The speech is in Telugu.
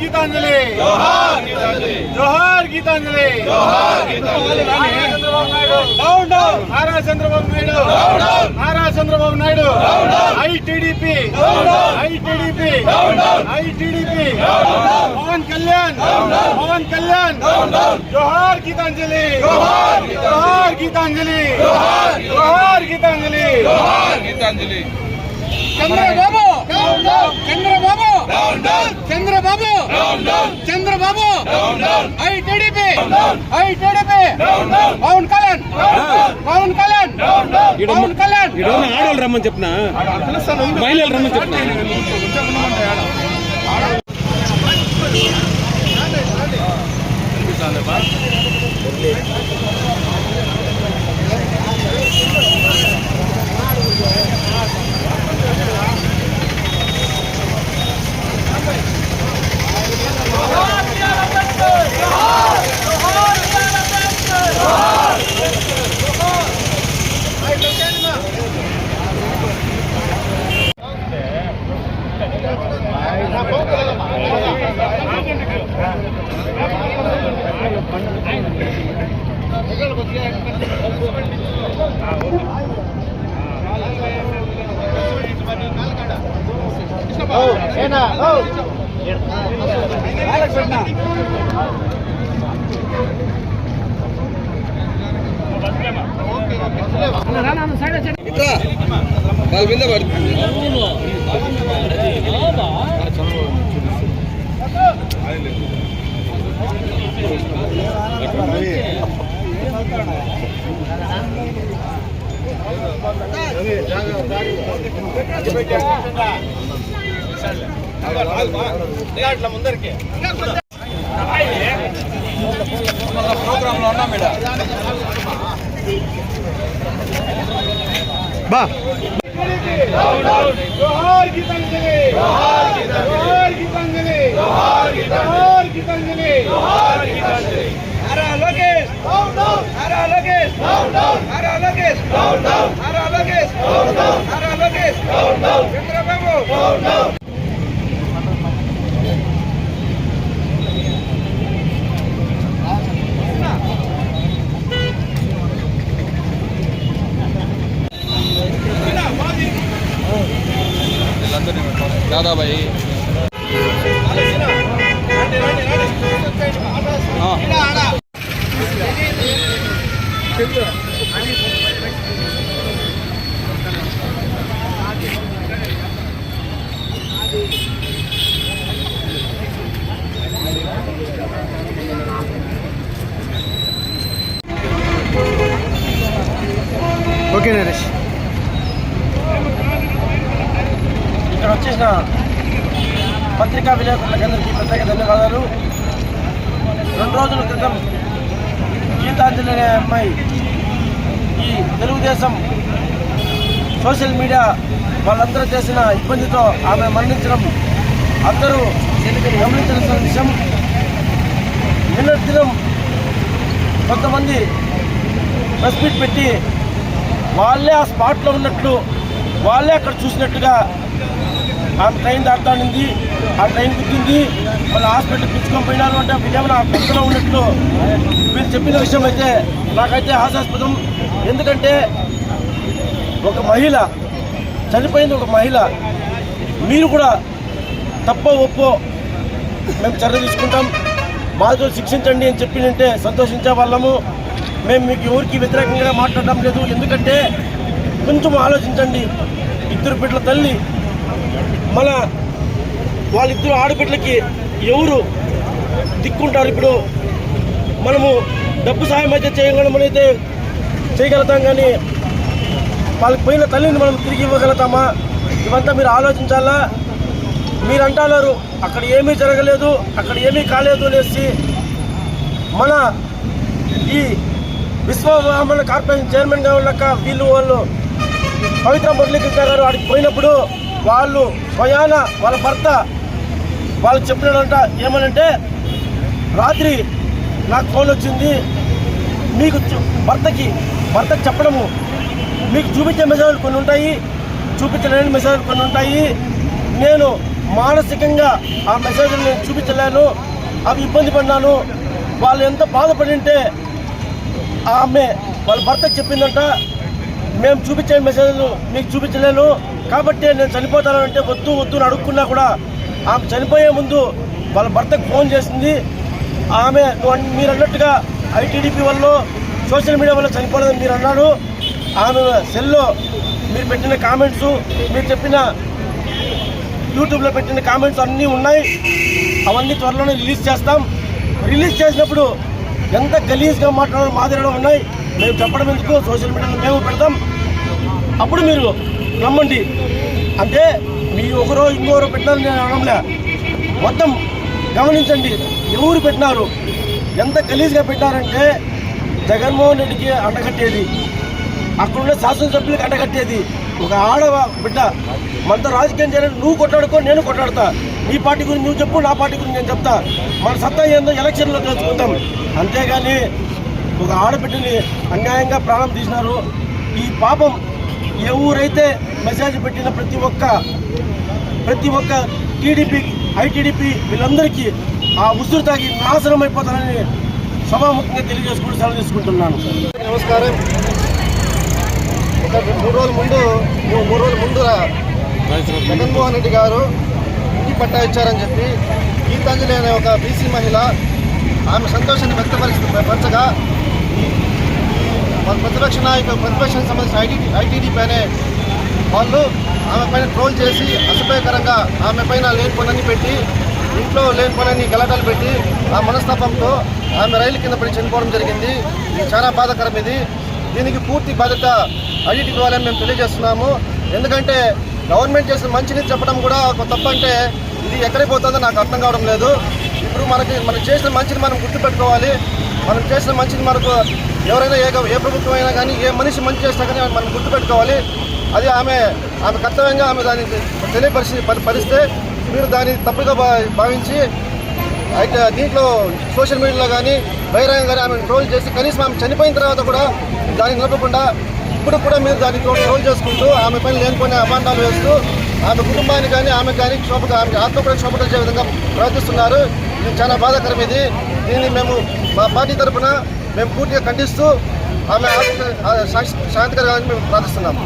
గీతాంజలి జోహార్ జోహార్ గీతాంజలి జోహార్ Geetanjali down down Nara Chandrababu Naidu Nara Chandrababu Naidu ITDP ITDP ITDP Pawan Kalyan Pawan Kalyan జోహార్ గీతాంజలి జోహార్ గీతాంజలి జోహార్ Gitanjali Gitanjali Chandrababu Chandrababu Chandrababu Chandrababu I TDP I TDP Pawan Kalyan Pawan Kalyan Pawan Kalyan ఈడోన్న ఆడవాళ్ళు రమ్మని చెప్పిన మహిళలు రమ్మని చెప్పిన వాళ్ళ మీద పడుతుంది ప్రోగ్రాంలో ఉన్నాం మేడం జోహార్ గీతాంజలి జోహార్ గీతాంజలి జోహార్ గీతాంజలి నారా లోకేష్ నారా లోకేష్ నారా లోకేష్ నారా లోకేష్ నారా లోకేష్ చంద్రబాబు వీళ్ళందరినీ Dadabhai okay Naresh. ఇక్కడ వచ్చేసిన పత్రికా విలేకరులకందరికీ ప్రత్యేక ధన్యవాదాలు. రెండు రోజుల క్రితం గీతాంజలి అనే అమ్మాయి ఈ తెలుగుదేశం సోషల్ మీడియా వాళ్ళందరూ చేసిన ఇబ్బందితో ఆమె మరణించడం అందరూ గమనించాల్సిన విషయం. నిన్నటి దినం కొంతమంది ప్రెస్ మీట్ పెట్టి వాళ్ళే ఆ స్పాట్లో ఉన్నట్లు వాళ్ళే అక్కడ చూసినట్టుగా ఆ ట్రైన్ దాటానింది ఆ ట్రైన్ గుద్దింది వాళ్ళ హాస్పిటల్ పిలుచుకొని పోయినారు అంటే వీళ్ళేమైనా ఆ పక్కలో ఉన్నట్లు మీరు చెప్పిన విషయం అయితే నాకైతే హాస్యాస్పదం. ఎందుకంటే ఒక మహిళ చనిపోయింది ఒక మహిళ. మీరు కూడా తప్ప ఒప్పో మేము చర్య తీసుకుంటాం. బాధ్యతలు శిక్షించండి అని చెప్పినంటే సంతోషించే వాళ్ళము. మేము మీకు ఎవరికి వ్యతిరేకంగా మాట్లాడడం లేదు. ఎందుకంటే కొంచెం ఆలోచించండి. ఇద్దరు బిడ్డల తల్లి మన వాళ్ళిద్దరు ఆడబిడ్డలకి ఎవరు దిక్కుంటారు ఇప్పుడు? మనము డబ్బు సాయం అయితే చేయగలమని చేయగలుగుతాం కానీ వాళ్ళకి పోయిన తల్లిని మనం తిరిగి ఇవ్వగలుగుతామా? ఇవంతా మీరు ఆలోచించాలా? మీరు అంటున్నారు అక్కడ ఏమీ జరగలేదు అక్కడ ఏమీ కాలేదు అనేసి మన ఈ విశ్వబ్రాహ్మణ కార్పొరేషన్ చైర్మన్గా ఉన్నాక వీళ్ళు వాళ్ళు పవిత్ర మురళీకృష్ణ గారు అక్కడికి పోయినప్పుడు వాళ్ళు స్వయాన వాళ్ళ భర్త వాళ్ళు చెప్పినాడంట ఏమనంటే రాత్రి నాకు ఫోన్ వచ్చింది మీకు భర్తకి భర్తకి చెప్పడము మీకు చూపించే మెసేజ్లు కొన్ని ఉంటాయి చూపించలేని మెసేజ్లు కొన్ని ఉంటాయి నేను మానసికంగా ఆ మెసేజ్లు నేను చూపించలేను అవి ఇబ్బంది పడినాను వాళ్ళు ఎంత బాధపడి ఉంటే ఆమె వాళ్ళ భర్తకి చెప్పిందంట మేము చూపించే మెసేజ్లు మీకు చూపించలేను కాబట్టి నేను చనిపోతానంటే వద్దు వద్దు అని అడుక్కున్నా కూడా ఆమె చనిపోయే ముందు వాళ్ళ భర్తకు ఫోన్ చేసింది. ఆమె మీరు అన్నట్టుగా ఐటీడీపీ వల్ల సోషల్ మీడియా వల్ల చనిపోలేదని మీరు అన్నాడు ఆమె సెల్లో మీరు పెట్టిన కామెంట్స్ మీరు చెప్పిన యూట్యూబ్లో పెట్టిన కామెంట్స్ అన్నీ ఉన్నాయి. అవన్నీ త్వరలోనే రిలీజ్ చేస్తాం. రిలీజ్ చేసినప్పుడు ఎంత గలీజ్గా మాట్లాడడం మాదిరడం ఉన్నాయి. మేము చెప్పడం ఎందుకు? సోషల్ మీడియాలో మేము పెడతాం. అప్పుడు మీరు నమ్మండి. అంటే మీ ఒకరో ఇంకోరో పెట్టాలని నేను అనడంలే మొత్తం గమనించండి ఎవరు పెట్టినారు ఎంత గలీజ్గా పెట్టారంటే జగన్మోహన్ రెడ్డికి అండగట్టేది. అక్కడున్న శాసనసభ్యులకు అండగట్టేది. ఒక ఆడ బిడ్డ మనతో రాజకీయం చేయాలని నువ్వు కొట్లాడుకో నేను కొట్లాడతా. నీ పార్టీ గురించి నువ్వు చెప్పు నా పార్టీ గురించి నేను చెప్తా. మన సత్తా ఏందో ఎలక్షన్లో తెలుసుకుందాం అంతేగాని ఒక ఆడబిడ్డని అన్యాయంగా ప్రాణం తీసినారు. ఈ పాపం ఎవరైతే మెసేజ్ పెట్టిన ప్రతి ఒక్క ప్రతి ఒక్క టీడీపీ ఐటీడీపీ వీళ్ళందరికీ ఆ ఉసురు తాగి నాశనం అయిపోతారని సభాముఖంగా తెలియజేసుకుంటూ సెలవు తీసుకుంటున్నాను. నమస్కారం. ఒక మూడు రోజుల ముందు మూడు రోజుల ముందు జగన్మోహన్ రెడ్డి గారు ఇంటి పట్టా ఇచ్చారని చెప్పి గీతాంజలి అనే ఒక బీసీ మహిళ ఆమె సంతోషాన్ని వ్యక్తపరిచి పరచగా మన ప్రతిపక్ష నాయకులు ప్రతిపక్షానికి సంబంధించిన ఐటీ ఐటీడీ పైనే వాళ్ళు ఆమె పైన ట్రోల్ చేసి అసభ్యకరంగా ఆమె పైన లేని పనులన్నీ పెట్టి ఇంట్లో లేని పనులన్నీ గలాటాలు పెట్టి ఆ మనస్తాపంతో ఆమె రైలు కింద పడి చనిపోవడం జరిగింది. ఇది చాలా బాధాకరం ఇది. దీనికి పూర్తి బాధ్యత ఐటీడీపీ వాళ్ళని మేము తెలియజేస్తున్నాము. ఎందుకంటే గవర్నమెంట్ చేసిన మంచిని చెప్పడం కూడా ఒక తప్పంటే ఇది ఎక్కడికి పోతుందో నాకు అర్థం కావడం లేదు. ఇప్పుడు మనకి మనం చేసిన మంచిని మనం గుర్తుపెట్టుకోవాలి. మనం చేసిన మంచిని మనకు ఎవరైనా ఏ ఏ ప్రభుత్వం అయినా కానీ ఏ మనిషి మంచి చేసినా కానీ మనం గుర్తుపెట్టుకోవాలి. అది ఆమె ఆమె కర్తవ్యంగా ఆమె దాన్ని తెలియపరిచి పరిస్తే మీరు దాన్ని తప్పుగా భా- భావించి అయితే దీంట్లో సోషల్ మీడియాలో కానీ బహిరంగ కానీ ఆమె ట్రోల్ చేసి కనీసం ఆమె చనిపోయిన తర్వాత కూడా దాన్ని నిలపకుండా ఇప్పుడు కూడా మీరు దాన్ని ట్రోల్ చేసుకుంటూ ఆమె పైన లేనిపోయిన అభాండాలు వేస్తూ ఆమె కుటుంబాన్ని కానీ ఆమె కానీ క్షోభ ఆమె ఆత్మ కూడా క్షోభ కలిసే విధంగా ప్రవర్తిస్తున్నారు. ఇది చాలా బాధాకరం ఇది. దీన్ని మేము మా పార్టీ తరఫున మేము పూర్తిగా ఖండిస్తూ ఆమె శాంతికరంగా మేము ప్రార్థిస్తున్నాము.